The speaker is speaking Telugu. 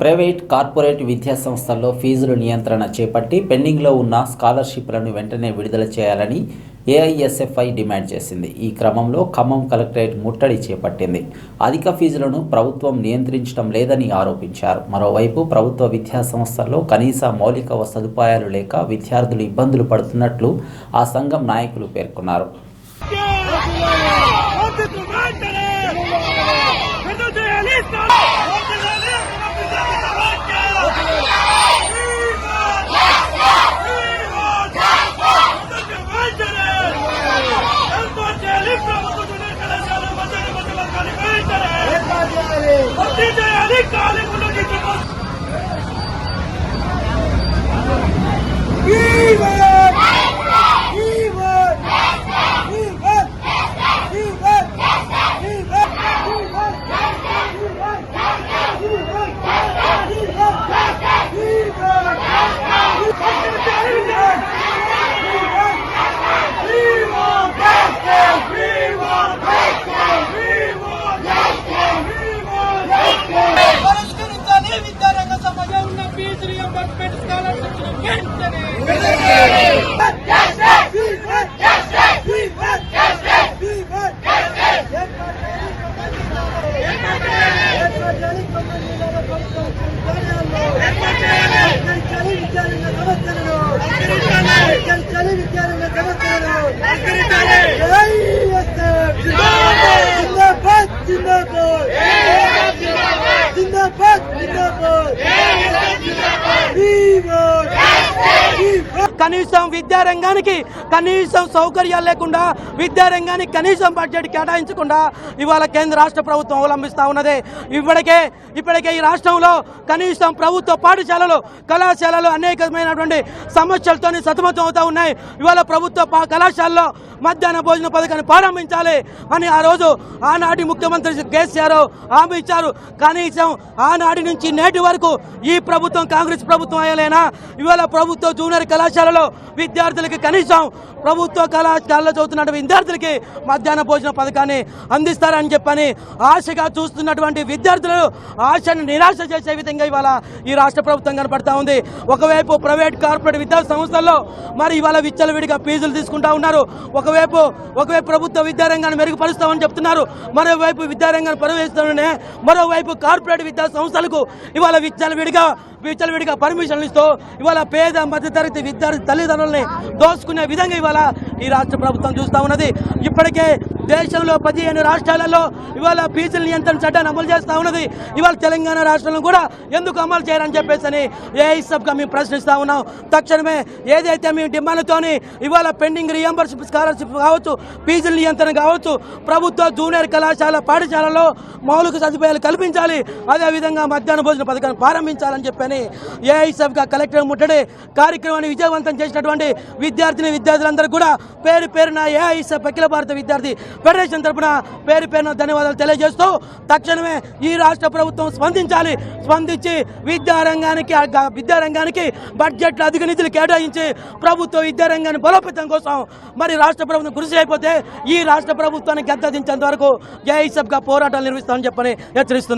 ప్రైవేట్ కార్పొరేట్ విద్యా సంస్థల్లో ఫీజుల నియంత్రణ చేపట్టి పెండింగ్లో ఉన్న స్కాలర్షిప్లను వెంటనే విడుదల చేయాలని ఏఐఎస్ఎఫ్ఐ డిమాండ్ చేసింది. ఈ క్రమంలో ఖమ్మం కలెక్టరేట్ ముట్టడి చేపట్టింది. అధిక ఫీజులను ప్రభుత్వం నియంత్రించడం లేదని ఆరోపించారు. మరోవైపు ప్రభుత్వ విద్యా సంస్థల్లో కనీస మౌలిక సదుపాయాలు లేక విద్యార్థులు ఇబ్బందులు పడుతున్నట్లు ఆ సంఘం నాయకులు పేర్కొన్నారు. Get ఉన్న ఫీజు రియంబర్స్మెంట్ స్కాలర్షిప్ వెంటనే Viva! Justice! కనీసం విద్యారంగానికి కనీసం సౌకర్యాలు లేకుండా విద్యారంగానికి కనీసం బడ్జెట్ కేటాయించకుండా ఇవాళ కేంద్ర రాష్ట్ర ప్రభుత్వం అవలంబిస్తా ఉన్నది. ఇప్పటికే ఇప్పటికే ఈ రాష్ట్రంలో కనీసం ప్రభుత్వ పాఠశాలలు కళాశాలలు అనేకమైనటువంటి సమస్యలతో సతమతం అవుతా ఉన్నాయి. ఇవాళ ప్రభుత్వ పా- కళాశాలలో మధ్యాహ్న భోజన పథకాన్ని ప్రారంభించాలి అని ఆ రోజు ఆనాటి ముఖ్యమంత్రి కేసీఆర్ హామీ ఇచ్చారు. కనీసం ఆనాటి నుంచి నేటి వరకు ఈ ప్రభుత్వం కాంగ్రెస్ ప్రభుత్వం అయ్యలేనా? ఇవాళ ప్రభుత్వ జూనియర్ పాఠశాలలో విద్యార్థులకి కనీసం ప్రభుత్వ కళాశాలలో చదువుతున్న విద్యార్థులకి మధ్యాహ్న భోజన పథకాన్ని అందిస్తారని చెప్పని ఆశగా చూస్తున్నటువంటి విద్యార్థులు ఆశను నిరాశ చేసే విధంగా ఇవాళ ఈ రాష్ట్ర ప్రభుత్వం కనపడతా ఉంది. ఒకవైపు ప్రైవేట్ కార్పొరేట్ విద్యా సంస్థల్లో మరి ఇవాళ విచ్చలవిడిగా ఫీజులు తీసుకుంటా ఉన్నారు. ఒకవైపు ఒకవైపు ప్రభుత్వ విద్యారంగాన్ని మెరుగుపరుస్తామని చెప్తున్నారు. మరోవైపు విద్యారంగాన్ని పర్యవేస్తామనే మరోవైపు కార్పొరేట్ విద్యా సంస్థలకు ఇవాళ విచ్చలవిడిగా విచ్చలవిడిగా పర్మిషన్లు ఇస్తూ ఇవాళ పేద మధ్యతరగతి విద్యార్థి తల్లిదండ్రుల్ని దోసుకునే విధంగా ఇవాళ ఈ రాష్ట్ర ప్రభుత్వం చూస్తా ఉన్నది. ఇప్పటికే దేశంలో పదిహేను రాష్ట్రాలలో ఇవాళ ఫీజుల నియంత్రణ చట్టాన్ని అమలు చేస్తూ ఉన్నది. ఇవాళ తెలంగాణ రాష్ట్రంలో కూడా ఎందుకు అమలు చేయరని చెప్పేసి అని ఏఐసబ్గా మేము ప్రశ్నిస్తూ ఉన్నాం. తక్షణమే ఏదైతే మేము డిమాండ్తోని ఇవాళ పెండింగ్ రియంబర్షిప్ స్కాలర్షిప్ కావచ్చు ఫీజుల నియంత్రణ కావచ్చు ప్రభుత్వ జూనియర్ కళాశాల పాఠశాలలో మౌలిక సదుపాయాలు కల్పించాలి. అదేవిధంగా మధ్యాహ్న భోజన పథకాన్ని ప్రారంభించాలని చెప్పని ఏఐసబ్గా కలెక్టర్ ముట్టడి కార్యక్రమాన్ని విజయవంతం చేసినటువంటి విద్యార్థిని విద్యార్థులందరూ కూడా పేరు పేరున ఏఐసబ్ అఖిల భారత విద్యార్థి ఫెడరేషన్ తరఫున పేరు పేరున ధన్యవాదాలు తెలియజేస్తూ తక్షణమే ఈ రాష్ట్ర ప్రభుత్వం స్పందించాలి. స్పందించి విద్యారంగానికి విద్యారంగానికి బడ్జెట్లు అధిక నిధులు కేటాయించి ప్రభుత్వ విద్యారంగాన్ని బలోపేతం కోసం మరి రాష్ట్ర ప్రభుత్వం కృషి అయిపోతే ఈ రాష్ట్ర ప్రభుత్వాన్ని గద్దదించేంత వరకు ఏఐసబ్గా పోరాటాలు నిర్వహిస్తామని చెప్పని హెచ్చరిస్తుంది